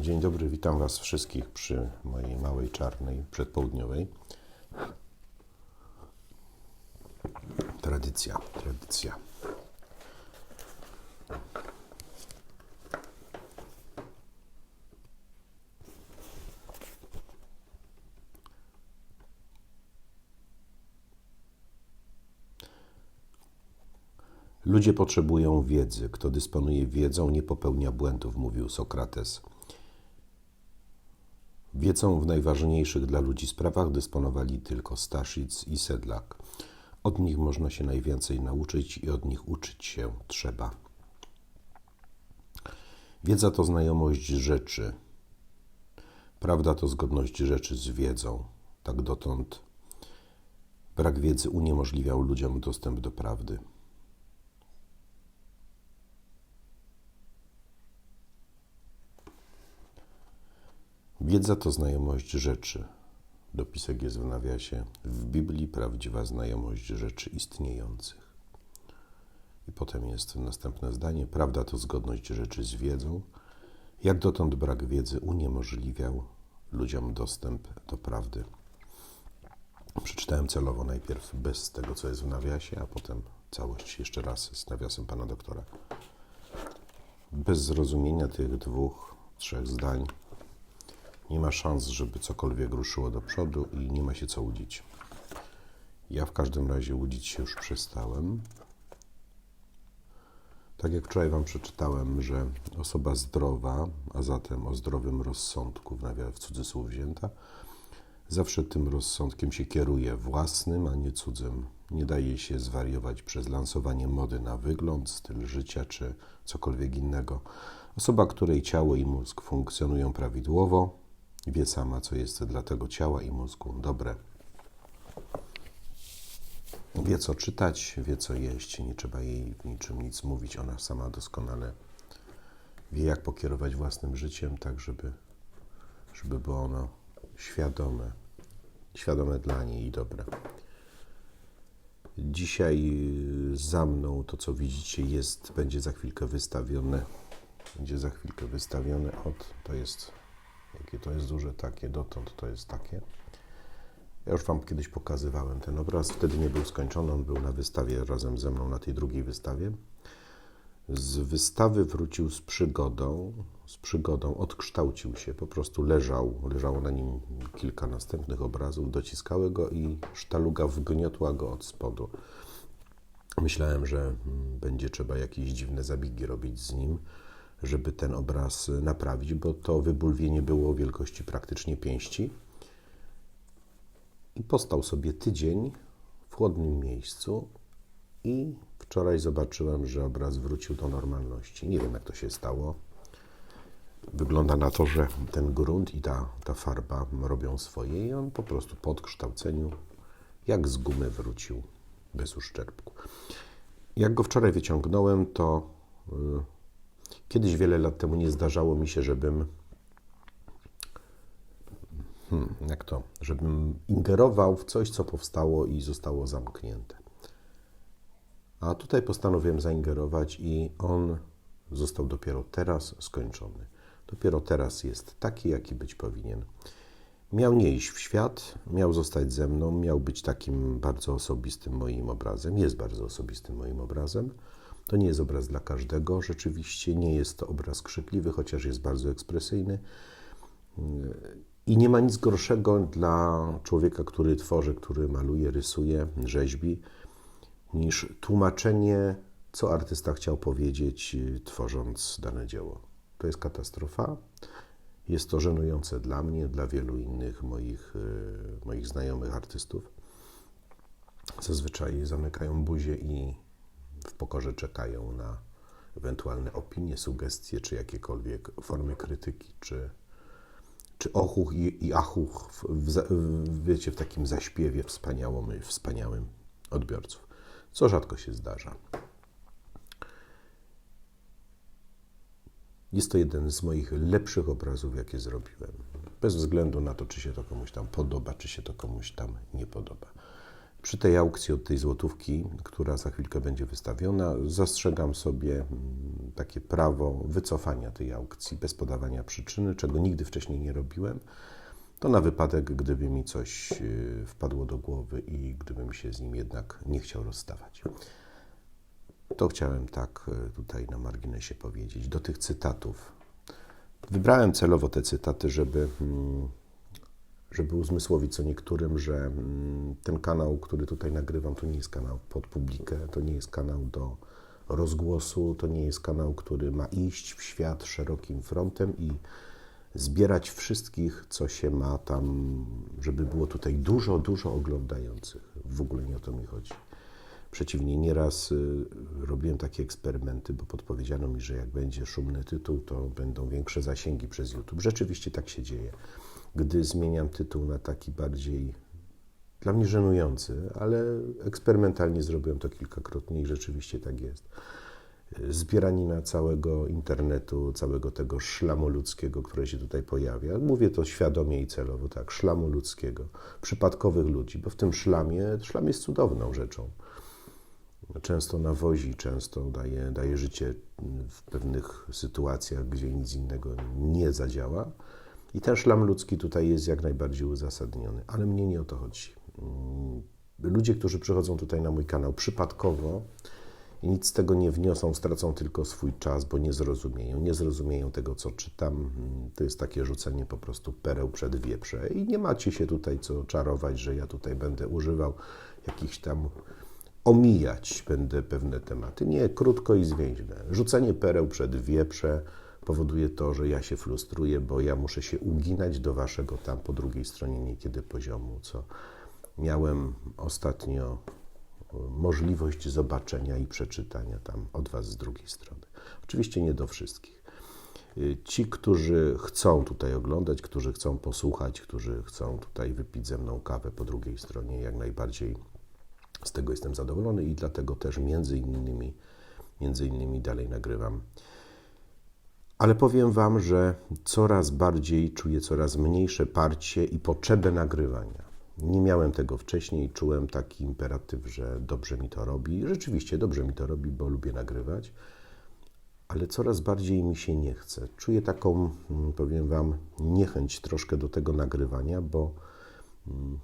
Dzień dobry, witam Was wszystkich przy mojej małej czarnej przedpołudniowej. Tradycja, tradycja. Ludzie potrzebują wiedzy. Kto dysponuje wiedzą, nie popełnia błędów, mówił Sokrates. Wiedzą w najważniejszych dla ludzi sprawach dysponowali tylko Staszic i Sedlak. Od nich można się najwięcej nauczyć i od nich uczyć się trzeba. Wiedza to znajomość rzeczy. Prawda to zgodność rzeczy z wiedzą. Tak dotąd brak wiedzy uniemożliwiał ludziom dostęp do prawdy. Wiedza to znajomość rzeczy. Dopisek jest w nawiasie. W Biblii prawdziwa znajomość rzeczy istniejących. I potem jest następne zdanie. Prawda to zgodność rzeczy z wiedzą. Jak dotąd brak wiedzy uniemożliwiał ludziom dostęp do prawdy. Przeczytałem celowo najpierw bez tego, co jest w nawiasie, a potem całość jeszcze raz z nawiasem pana doktora. Bez zrozumienia tych dwóch, trzech zdań nie ma szans, żeby cokolwiek ruszyło do przodu i nie ma się co łudzić. Ja w każdym razie łudzić się już przestałem. Tak jak wczoraj Wam przeczytałem, że osoba zdrowa, a zatem o zdrowym rozsądku, w cudzysłów wzięta, zawsze tym rozsądkiem się kieruje własnym, a nie cudzym. Nie daje się zwariować przez lansowanie mody na wygląd, styl życia czy cokolwiek innego. Osoba, której ciało i mózg funkcjonują prawidłowo, Wie sama, co jest dla tego ciała i mózgu dobre. Wie, co czytać, wie, co jeść. Nie trzeba jej w niczym nic mówić. Ona sama doskonale wie, jak pokierować własnym życiem, tak żeby, żeby było ono świadome, świadome dla niej i dobre. Dzisiaj za mną to, co widzicie, jest, będzie za chwilkę wystawione. Będzie za chwilkę wystawione. Od, to jest Jakie to jest duże, takie dotąd to jest takie. Ja już Wam kiedyś pokazywałem ten obraz. Wtedy nie był skończony, on był na wystawie razem ze mną na tej drugiej wystawie. Z wystawy wrócił z przygodą, z przygodą odkształcił się, po prostu leżał, leżało na nim kilka następnych obrazów, dociskały go i sztaluga wgniotła go od spodu. Myślałem, że mm, będzie trzeba jakieś dziwne zabiegi robić z nim, żeby ten obraz naprawić, bo to wybulwienie było wielkości praktycznie pięści. I postał sobie tydzień w chłodnym miejscu i wczoraj zobaczyłem, że obraz wrócił do normalności. Nie wiem, jak to się stało. Wygląda na to, że ten grunt i ta, ta farba robią swoje i on po prostu po odkształceniu jak z gumy wrócił bez uszczerbku. Jak go wczoraj wyciągnąłem, to yy, Kiedyś, wiele lat temu, nie zdarzało mi się, żebym. Hmm, jak to? Żebym ingerował w coś, co powstało i zostało zamknięte. A tutaj postanowiłem zaingerować, i on został dopiero teraz skończony. Dopiero teraz jest taki, jaki być powinien. Miał nie iść w świat, miał zostać ze mną, miał być takim bardzo osobistym moim obrazem. Jest bardzo osobistym moim obrazem to nie jest obraz dla każdego. Rzeczywiście nie jest to obraz krzykliwy, chociaż jest bardzo ekspresyjny. I nie ma nic gorszego dla człowieka, który tworzy, który maluje, rysuje, rzeźbi, niż tłumaczenie, co artysta chciał powiedzieć, tworząc dane dzieło. To jest katastrofa. Jest to żenujące dla mnie, dla wielu innych moich, e, moich znajomych artystów. Zazwyczaj zamykają buzię i w pokorze czekają na ewentualne opinie, sugestie, czy jakiekolwiek formy krytyki, czy, czy ochuch i, i achuch, w, w, wiecie, w takim zaśpiewie wspaniałym, wspaniałym odbiorców, co rzadko się zdarza. Jest to jeden z moich lepszych obrazów, jakie zrobiłem. Bez względu na to, czy się to komuś tam podoba, czy się to komuś tam nie podoba. Przy tej aukcji od tej złotówki, która za chwilkę będzie wystawiona, zastrzegam sobie mm, takie prawo wycofania tej aukcji bez podawania przyczyny, czego nigdy wcześniej nie robiłem. To na wypadek, gdyby mi coś y, wpadło do głowy i gdybym się z nim jednak nie chciał rozstawać. To chciałem tak y, tutaj na marginesie powiedzieć. Do tych cytatów. Wybrałem celowo te cytaty, żeby mm, żeby uzmysłowić co niektórym, że mm, ten kanał, który tutaj nagrywam, to nie jest kanał pod publikę, to nie jest kanał do rozgłosu, to nie jest kanał, który ma iść w świat szerokim frontem i zbierać wszystkich, co się ma tam, żeby było tutaj dużo, dużo oglądających. W ogóle nie o to mi chodzi. Przeciwnie, nieraz y, robiłem takie eksperymenty, bo podpowiedziano mi, że jak będzie szumny tytuł, to będą większe zasięgi przez YouTube. Rzeczywiście tak się dzieje gdy zmieniam tytuł na taki bardziej dla mnie żenujący, ale eksperymentalnie zrobiłem to kilkakrotnie i rzeczywiście tak jest. Zbieranina całego internetu, całego tego szlamu ludzkiego, które się tutaj pojawia. Mówię to świadomie i celowo, tak, szlamu ludzkiego, przypadkowych ludzi, bo w tym szlamie, szlam jest cudowną rzeczą. Często nawozi, często daje, daje życie w pewnych sytuacjach, gdzie nic innego nie zadziała i ten szlam ludzki tutaj jest jak najbardziej uzasadniony, ale mnie nie o to chodzi. Mm, ludzie, którzy przychodzą tutaj na mój kanał przypadkowo i nic z tego nie wniosą, stracą tylko swój czas, bo nie zrozumieją. Nie zrozumieją tego, co czytam. Mm, to jest takie rzucenie po prostu pereł przed wieprze. I nie macie się tutaj co czarować, że ja tutaj będę używał jakichś tam omijać będę pewne tematy. Nie, krótko i zwięźle. Rzucenie pereł przed wieprze powoduje to, że ja się frustruję, bo ja muszę się uginać do waszego tam po drugiej stronie niekiedy poziomu, co miałem ostatnio e, możliwość zobaczenia i przeczytania tam od was z drugiej strony. Oczywiście nie do wszystkich. E, ci, którzy chcą tutaj oglądać, którzy chcą posłuchać, którzy chcą tutaj wypić ze mną kawę po drugiej stronie, jak najbardziej z tego jestem zadowolony i dlatego też między innymi, między innymi dalej nagrywam ale powiem Wam, że coraz bardziej czuję coraz mniejsze parcie i potrzebę nagrywania. Nie miałem tego wcześniej, czułem taki imperatyw, że dobrze mi to robi. Rzeczywiście dobrze mi to robi, bo lubię nagrywać, ale coraz bardziej mi się nie chce. Czuję taką, mm, powiem Wam, niechęć troszkę do tego nagrywania, bo mm,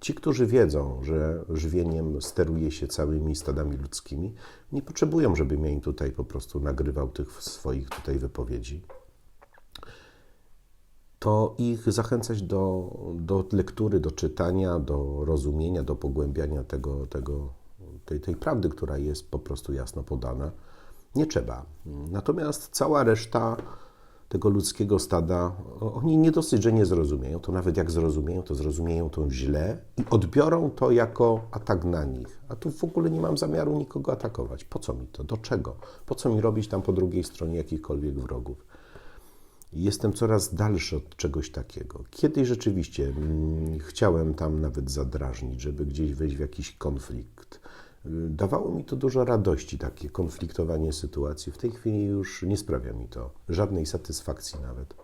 Ci, którzy wiedzą, że żywieniem steruje się całymi stadami ludzkimi, nie potrzebują, żebym ja tutaj po prostu nagrywał tych swoich tutaj wypowiedzi. To ich zachęcać do, do lektury, do czytania, do rozumienia, do pogłębiania tego, tego, tej, tej prawdy, która jest po prostu jasno podana. Nie trzeba. Natomiast cała reszta tego ludzkiego stada, oni nie dosyć, że nie zrozumieją, to nawet jak zrozumieją, to zrozumieją to źle i odbiorą to jako atak na nich. A tu w ogóle nie mam zamiaru nikogo atakować. Po co mi to? Do czego? Po co mi robić tam po drugiej stronie jakichkolwiek wrogów? Jestem coraz dalszy od czegoś takiego. Kiedyś rzeczywiście mm, chciałem tam nawet zadrażnić, żeby gdzieś wejść w jakiś konflikt Dawało mi to dużo radości, takie konfliktowanie sytuacji. W tej chwili już nie sprawia mi to żadnej satysfakcji nawet,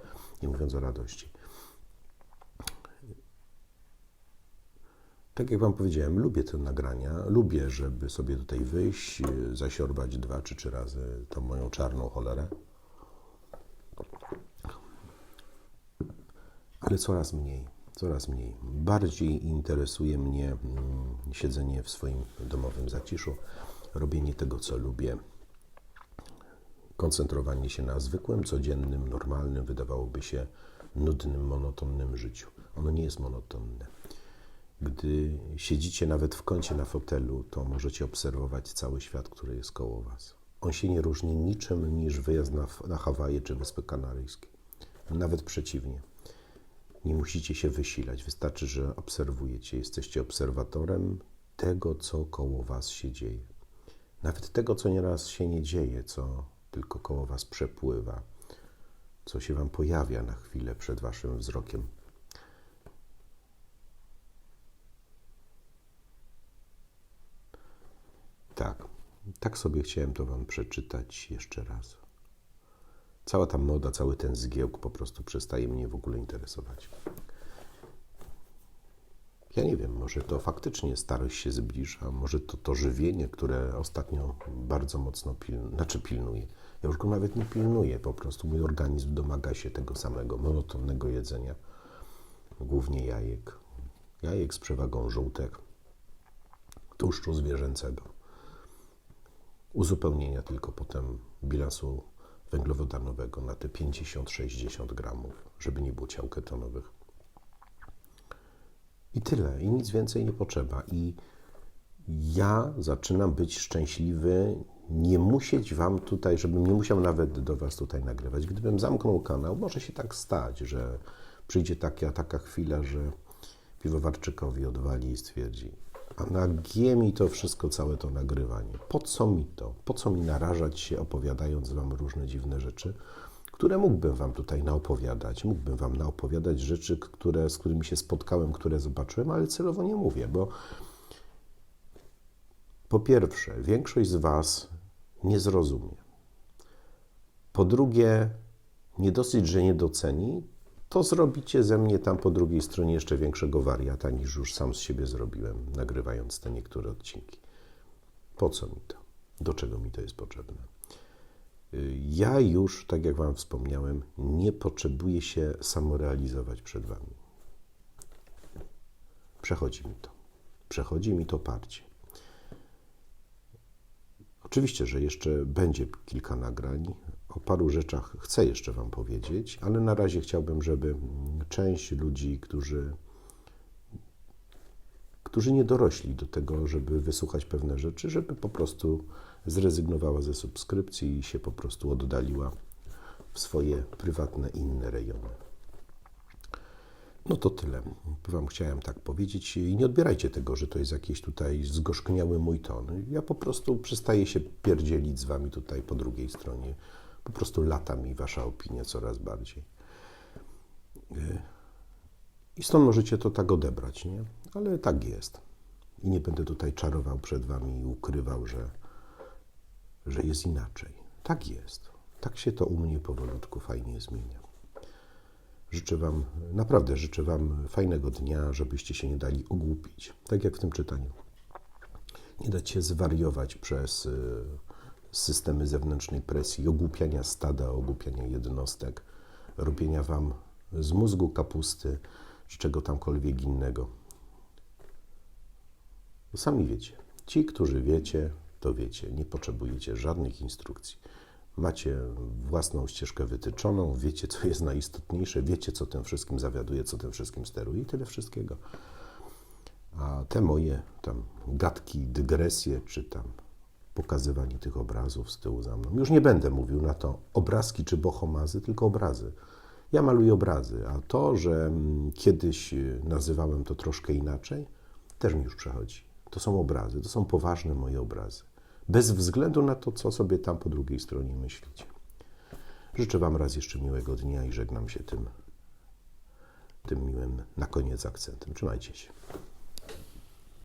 nie mówiąc o radości. Tak jak Wam powiedziałem, lubię te nagrania, lubię, żeby sobie tutaj wyjść, zasiorbać dwa czy trzy razy tą moją czarną cholerę. Ale coraz mniej coraz mniej. Bardziej interesuje mnie mm, siedzenie w swoim domowym zaciszu, robienie tego, co lubię, koncentrowanie się na zwykłym, codziennym, normalnym, wydawałoby się nudnym, monotonnym życiu. Ono nie jest monotonne. Gdy siedzicie nawet w kącie na fotelu, to możecie obserwować cały świat, który jest koło Was. On się nie różni niczym niż wyjazd na, na Hawaje czy Wyspy Kanaryjskie. Nawet przeciwnie. Nie musicie się wysilać, wystarczy, że obserwujecie, jesteście obserwatorem tego, co koło Was się dzieje. Nawet tego, co nieraz się nie dzieje, co tylko koło Was przepływa, co się Wam pojawia na chwilę przed Waszym wzrokiem. Tak, tak sobie chciałem to Wam przeczytać jeszcze raz. Cała ta moda, cały ten zgiełk po prostu przestaje mnie w ogóle interesować. Ja nie wiem, może to faktycznie starość się zbliża, może to to żywienie, które ostatnio bardzo mocno pilnuje, znaczy pilnuje. Ja już go nawet nie pilnuję, po prostu mój organizm domaga się tego samego monotonnego jedzenia, głównie jajek. Jajek z przewagą żółtek, tłuszczu zwierzęcego. Uzupełnienia tylko potem bilansu węglowodanowego na te 50-60 gramów, żeby nie było ciał ketonowych. I tyle, i nic więcej nie potrzeba. I ja zaczynam być szczęśliwy, nie musieć Wam tutaj, żebym nie musiał nawet do Was tutaj nagrywać. Gdybym zamknął kanał, może się tak stać, że przyjdzie taka, taka chwila, że piwowarczykowi odwali i stwierdzi, a na G mi to wszystko, całe to nagrywanie. Po co mi to? Po co mi narażać się, opowiadając Wam różne dziwne rzeczy, które mógłbym Wam tutaj naopowiadać? Mógłbym Wam naopowiadać rzeczy, które, z którymi się spotkałem, które zobaczyłem, ale celowo nie mówię, bo po pierwsze, większość z Was nie zrozumie. Po drugie, nie dosyć, że nie doceni, to zrobicie ze mnie tam po drugiej stronie jeszcze większego wariata, niż już sam z siebie zrobiłem, nagrywając te niektóre odcinki. Po co mi to? Do czego mi to jest potrzebne? Ja już, tak jak Wam wspomniałem, nie potrzebuję się samorealizować przed Wami. Przechodzi mi to. Przechodzi mi to parcie. Oczywiście, że jeszcze będzie kilka nagrań. O paru rzeczach chcę jeszcze Wam powiedzieć, ale na razie chciałbym, żeby część ludzi, którzy, którzy nie dorośli do tego, żeby wysłuchać pewne rzeczy, żeby po prostu zrezygnowała ze subskrypcji i się po prostu oddaliła w swoje prywatne inne rejony. No to tyle. Wam chciałem tak powiedzieć i nie odbierajcie tego, że to jest jakiś tutaj zgorzkniały mój ton. Ja po prostu przestaję się pierdzielić z Wami tutaj po drugiej stronie. Po prostu lata mi Wasza opinia coraz bardziej. I stąd możecie to tak odebrać, nie? Ale tak jest. I nie będę tutaj czarował przed Wami i ukrywał, że, że jest inaczej. Tak jest. Tak się to u mnie powolutku fajnie zmienia. Życzę Wam, naprawdę życzę Wam fajnego dnia, żebyście się nie dali ogłupić, tak jak w tym czytaniu. Nie dać się zwariować przez y, systemy zewnętrznej presji, ogłupiania stada, ogłupiania jednostek, robienia Wam z mózgu kapusty, czy czego tamkolwiek innego. Sami wiecie. Ci, którzy wiecie, to wiecie. Nie potrzebujecie żadnych instrukcji macie własną ścieżkę wytyczoną, wiecie, co jest najistotniejsze, wiecie, co tym wszystkim zawiaduje, co tym wszystkim steruje i tyle wszystkiego. A te moje tam gadki, dygresje, czy tam pokazywanie tych obrazów z tyłu za mną, już nie będę mówił na to obrazki czy bohomazy, tylko obrazy. Ja maluję obrazy, a to, że mm, kiedyś nazywałem to troszkę inaczej, też mi już przechodzi. To są obrazy, to są poważne moje obrazy bez względu na to, co sobie tam po drugiej stronie myślicie. Życzę Wam raz jeszcze miłego dnia i żegnam się tym, tym miłym na koniec akcentem. Trzymajcie się.